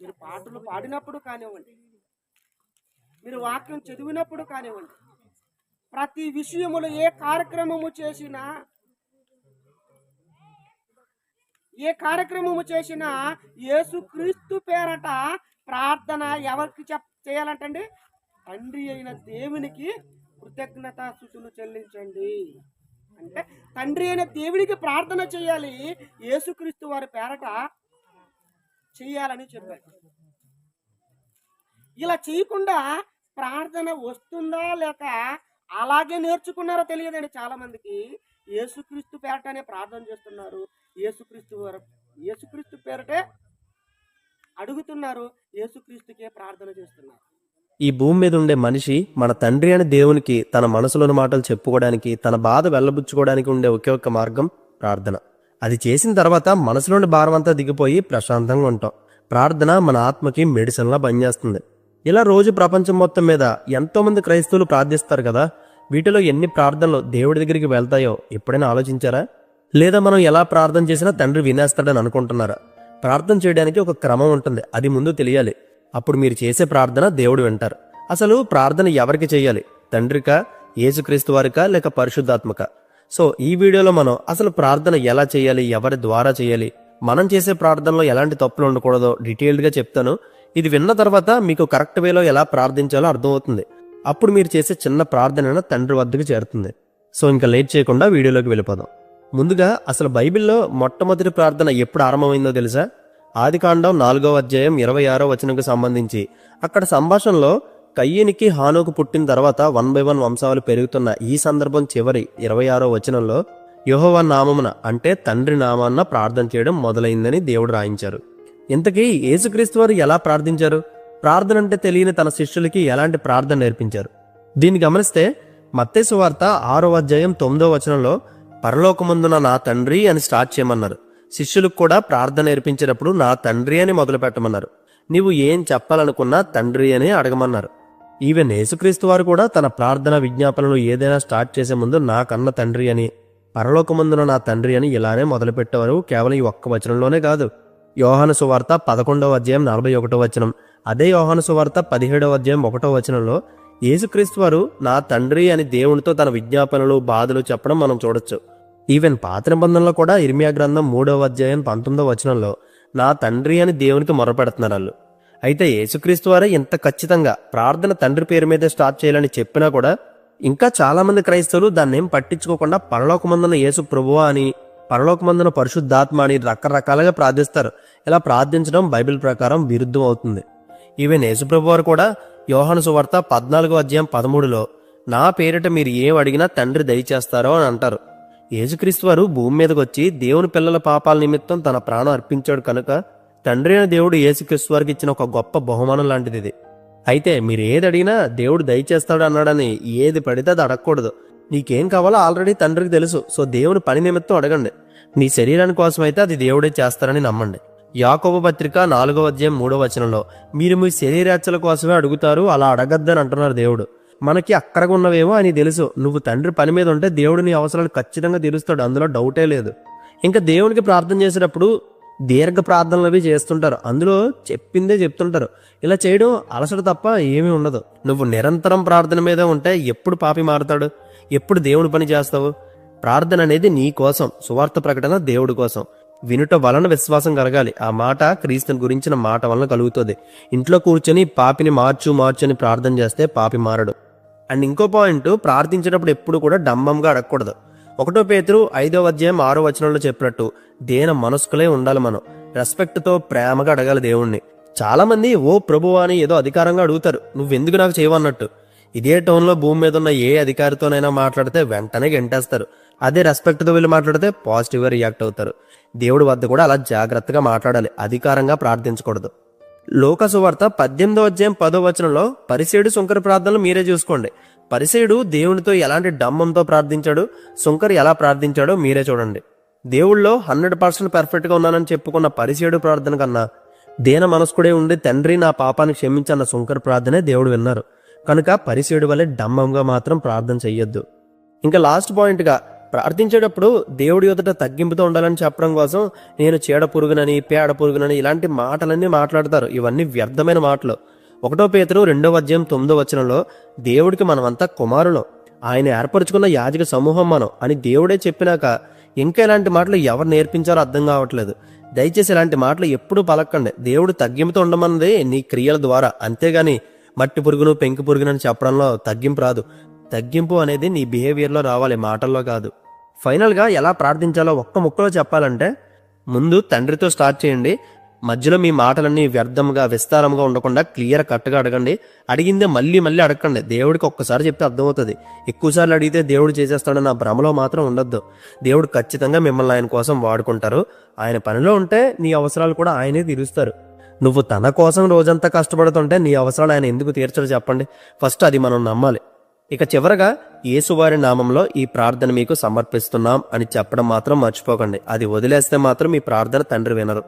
మీరు పాటలు పాడినప్పుడు కానివ్వండి మీరు వాక్యం చదివినప్పుడు కానివ్వండి ప్రతి విషయములో ఏ కార్యక్రమము చేసినా ఏ కార్యక్రమము చేసినా యేసుక్రీస్తు పేరట ప్రార్థన ఎవరికి చెప్ చేయాలంటండి? తండ్రి అయిన దేవునికి కృతజ్ఞత స్థుతులు చెల్లించండి. అంటే తండ్రి అయిన దేవునికి ప్రార్థన చేయాలి. యేసుక్రీస్తు వారి పేరట చేయాలని చెప్పారు ఇలా చేయకుండా ప్రార్థన వస్తుందా లేక అలాగే నేర్చుకున్నారో తెలియదండి చాలా మందికి యేసుక్రీస్తు పేరటనే ప్రార్థన చేస్తున్నారు. యేసుక్రీస్తు యేసుక్రీస్తు పేరటే అడుగుతున్నారు. యేసుక్రీస్తుకే ప్రార్థన చేస్తున్నారు. ఈ భూమి మీద ఉండే మనిషి మన తండ్రి అనే దేవునికి తన మనసులోని మాటలు చెప్పుకోవడానికి తన బాధ వెళ్ళబుచ్చుకోవడానికి ఉండే ఒకే ఒక్క మార్గం ప్రార్థన. అది చేసిన తర్వాత మనసులోని భారమంతా దిగిపోయి ప్రశాంతంగా ఉంటాం. ప్రార్థన మన ఆత్మకి మెడిసిన్లా పనిచేస్తుంది. ఇలా రోజు ప్రపంచం మొత్తం మీద ఎంతో మంది క్రైస్తవులు ప్రార్థిస్తారు కదా వీటిలో ఎన్ని ప్రార్థనలు దేవుడి దగ్గరికి వెళ్తాయో ఎప్పుడైనా ఆలోచించారా? లేదా మనం ఎలా ప్రార్థన చేసినా తండ్రి వినేస్తాడని అనుకుంటున్నారా? ప్రార్థన చేయడానికి ఒక క్రమం ఉంటుంది అది ముందు తెలియాలి. అప్పుడు మీరు చేసే ప్రార్థన దేవుడు వింటారు. అసలు ప్రార్థన ఎవరికి చేయాలి? తండ్రికా యేసుక్రీస్తు వారికా లేక పరిశుద్ధాత్మక? సో ఈ వీడియోలో మనం అసలు ప్రార్థన ఎలా చేయాలి ఎవరి ద్వారా చేయాలి మనం చేసే ప్రార్థనలో ఎలాంటి తప్పులు ఉండకూడదో డీటెయిల్డ్గా చెప్తాను. ఇది విన్న తర్వాత మీకు కరెక్ట్ వేలో ఎలా ప్రార్థించాలో అర్థమవుతుంది. అప్పుడు మీరు చేసే చిన్న ప్రార్థన తండ్రి వద్దకు చేరుతుంది. సో ఇంకా లేట్ చేయకుండా వీడియోలోకి వెళ్ళిపోదాం. ముందుగా అసలు బైబిల్లో మొట్టమొదటి ప్రార్థన ఎప్పుడు ఆరంభమైందో తెలుసా? ఆదికాండం నాలుగో అధ్యాయం ఇరవై ఆరో వచనంకు సంబంధించి. అక్కడ సంభాషణలో కయ్యనికి హానుకు పుట్టిన తర్వాత వన్ బై వన్ వంశావళి పెరుగుతున్న ఈ సందర్భం చివరి ఇరవై ఆరో వచనంలో యెహోవా నామమున అంటే తండ్రి నామాన్న ప్రార్థన చేయడం మొదలైందని దేవుడు రాయించారు. ఇంతకీ యేసుక్రీస్తు వారు ఎలా ప్రార్థించారు? ప్రార్థన అంటే తెలియని తన శిష్యులకి ఎలాంటి ప్రార్థన నేర్పించారు? దీన్ని గమనిస్తే మత్తేసు వార్త ఆరో అధ్యాయం తొమ్మిదో వచనంలో పరలోకమందున నా తండ్రి అని స్టార్ట్ చేయమన్నారు. శిష్యులకు కూడా ప్రార్థన నేర్పించేటప్పుడు నా తండ్రి అని మొదలు పెట్టమన్నారు నీవు ఏం చెప్పాలనుకున్నా తండ్రి అని అడగమన్నారు. ఈవెన్ యేసుక్రీస్తు వారు కూడా తన ప్రార్థన విజ్ఞాపనలు ఏదైనా స్టార్ట్ చేసే ముందు నా కన్న తండ్రి అని పరలోకమందున నా తండ్రి అని ఇలానే మొదలుపెట్టేవారు కేవలం ఈ ఒక్క వచనంలోనే కాదు. యోహాను సువార్త పదకొండవ అధ్యాయం నలభై ఒకటో వచనం. అదే యోహాను సువార్త పదిహేడవ అధ్యాయం ఒకటో వచనంలో యేసుక్రీస్తు వారు నా తండ్రి అని దేవునితో తన విజ్ఞాపనలు బాధలు చెప్పడం మనం చూడొచ్చు. ఈవెన్ పాత నిబంధనలో కూడా ఇర్మియా గ్రంథం మూడవ అధ్యాయం పంతొమ్మిదవ వచనంలో నా తండ్రి అని దేవునికి మొరపెడుతున్నారు వాళ్ళు. అయితే యేసుక్రీస్తు వారే ఇంత ఖచ్చితంగా ప్రార్థన తండ్రి పేరు మీదే స్టార్ట్ చేయాలని చెప్పినా కూడా ఇంకా చాలామంది క్రైస్తవులు దాన్నేం పట్టించుకోకుండా పరలోకమందున యేసు ప్రభువా అని పరలోకమందున పరిశుద్ధాత్మ అని రకరకాలుగా ప్రార్థిస్తారు. ఇలా ప్రార్థించడం బైబిల్ ప్రకారం విరుద్ధం అవుతుంది. ఈవెన్ యేసుప్రభు వారు కూడా యోహాను సువార్త పద్నాలుగో అధ్యాయం పదమూడులో నా పేరిట మీరు ఏం అడిగినా తండ్రి దయచేస్తారో అని అంటారు. యేసుక్రీస్తు వారు భూమి మీదకి వచ్చి దేవుని పిల్లల పాపాల నిమిత్తం తన ప్రాణం అర్పించాడు కనుక తండ్రి అయిన దేవుడు యేసుక్రీస్తు వారికి ఇచ్చిన ఒక గొప్ప బహుమానం లాంటిది ఇది. అయితే మీరు ఏది అడిగినా దేవుడు దయచేస్తాడు అన్నాడని ఏది పడితే అది అడగకూడదు. నీకేం కావాలో ఆల్రెడీ తండ్రికి తెలుసు సో దేవుని పని నిమిత్తం అడగండి. నీ శరీరాని కోసం అయితే అది దేవుడే చేస్తారని నమ్మండి. యాకోబ పత్రిక నాలుగో అధ్యాయం మూడో వచనంలో మీరు మీ శరీరాచల కోసమే అడుగుతారు అలా అడగద్దని అంటున్నారు దేవుడు. మనకి అక్కడగా ఉన్నవేమో అని తెలుసు నువ్వు తండ్రి పని మీద ఉంటే దేవుడు నీ అవసరాలు ఖచ్చితంగా తీరుస్తాడు అందులో డౌటే లేదు. ఇంకా దేవునికి ప్రార్థన చేసేటప్పుడు దీర్ఘ ప్రార్థనలు అవి చేస్తుంటారు. అందులో చెప్పిందే చెప్తుంటారు. ఇలా చేయడం అలసట తప్ప ఏమీ ఉండదు. నువ్వు నిరంతరం ప్రార్థన మీద ఉంటే ఎప్పుడు పాపి మారుతాడు? ఎప్పుడు దేవుని పని చేస్తావు? ప్రార్థన అనేది నీ కోసం సువార్త ప్రకటన దేవుడి కోసం. వినుట వలన విశ్వాసం కలగాలి. ఆ మాట క్రీస్తుని గురించిన మాట వలన కలుగుతుంది. ఇంట్లో కూర్చొని పాపిని మార్చు మార్చు అని ప్రార్థన చేస్తే పాపి మారడు. అండ్ ఇంకో పాయింట్ ప్రార్థించేటప్పుడు ఎప్పుడు కూడా డంబంగా అడగకూడదు. ఒకటో పేతురు ఐదో అధ్యాయం ఆరో వచనంలో చెప్పినట్టు దేన మనస్కులే ఉండాలి మనం. రెస్పెక్ట్తో ప్రేమగా అడగాలి దేవుణ్ణి. చాలా మంది ఓ ప్రభు అని ఏదో అధికారంగా అడుగుతారు. నువ్వెందుకు నాకు చేయవన్నట్టు ఇదే టోన్లో భూమి మీద ఉన్న ఏ అధికారితోనైనా మాట్లాడితే వెంటనే గెంటేస్తారు. అదే రెస్పెక్ట్తో వెళ్ళి మాట్లాడితే పాజిటివ్గా రియాక్ట్ అవుతారు. దేవుడి వద్ద కూడా అలా జాగ్రత్తగా మాట్లాడాలి. అధికారంగా ప్రార్థించకూడదు. లోకసువార్త పద్దెనిమిదో అధ్యాయం పదో వచనంలో పరిసేడు శుంకర ప్రార్థనలు మీరే చూసుకోండి. పరిసేడు దేవునితో ఎలాంటి డమ్మంతో ప్రార్థించాడు? శుంకర్ ఎలా ప్రార్థించాడో మీరే చూడండి. దేవుళ్ళో హండ్రెడ్ పర్సెంట్ పర్ఫెక్ట్గా ఉన్నానని చెప్పుకున్న పరిసేడు ప్రార్థన కన్నా దేన మనస్కుడే ఉండి తండ్రి నా పాపాన్ని క్షమించన్న శుంకర్ ప్రార్థనే దేవుడు విన్నారు. కనుక పరిసేడు వలె డమ్మంగా మాత్రం ప్రార్థన చెయ్యొద్దు. ఇంకా లాస్ట్ పాయింట్గా ప్రార్థించేటప్పుడు దేవుడి ఎదుట తగ్గింపుతో ఉండాలని చెప్పడం కోసం నేను చీడ పురుగునని పేడ పురుగునని ఇలాంటి మాటలన్నీ మాట్లాడతారు. ఇవన్నీ వ్యర్థమైన మాటలు. ఒకటో పేతురు రెండవ అధ్యాయం తొమ్మిదో వచనంలో దేవుడికి మనమంతా కుమారులం. ఆయన ఏర్పరచుకున్న యాజక సమూహం మనం అని దేవుడే చెప్పినాక ఇంకా ఇలాంటి మాటలు ఎవరు నేర్పించారో అర్థం కావట్లేదు. దయచేసి ఇలాంటి మాటలు ఎప్పుడూ పలకండి. దేవుడు తగ్గింపుతో ఉండమన్నది నీ క్రియల ద్వారా. అంతేగాని మట్టి పురుగును పెంకు పురుగును అని చెప్పడంలో తగ్గింపు రాదు. తగ్గింపు అనేది నీ బిహేవియర్లో రావాలి మాటల్లో కాదు. ఫైనల్గా ఎలా ప్రార్థించాలో ఒక్క ముక్కలో చెప్పాలంటే ముందు తండ్రితో స్టార్ట్ చేయండి. మధ్యలో మీ మాటలన్నీ వ్యర్థంగా విస్తారంగా ఉండకుండా క్లియర్ కట్గా అడగండి. అడిగిందే మళ్ళీ మళ్ళీ అడగండి. దేవుడికి ఒక్కసారి చెప్తే అర్థమవుతుంది. ఎక్కువసార్లు అడిగితే దేవుడు చేసేస్తాడన్న భ్రమలో మాత్రం ఉండొద్దు. దేవుడు ఖచ్చితంగా మిమ్మల్ని ఆయన కోసం వాడుకుంటారు. ఆయన పనిలో ఉంటే నీ అవసరాలు కూడా ఆయనే తీరుస్తారు. నువ్వు తన కోసం రోజంతా కష్టపడుతుంటే నీ అవసరాలు ఆయన ఎందుకు తీర్చడు చెప్పండి. ఫస్ట్ అది మనం నమ్మాలి. ఇక చివరగా యేసువారి నామంలో ఈ ప్రార్థన మీకు సమర్పిస్తున్నాం అని చెప్పడం మాత్రం మర్చిపోకండి. అది వదిలేస్తే మాత్రం మీ ప్రార్థన తండ్రి వినరు.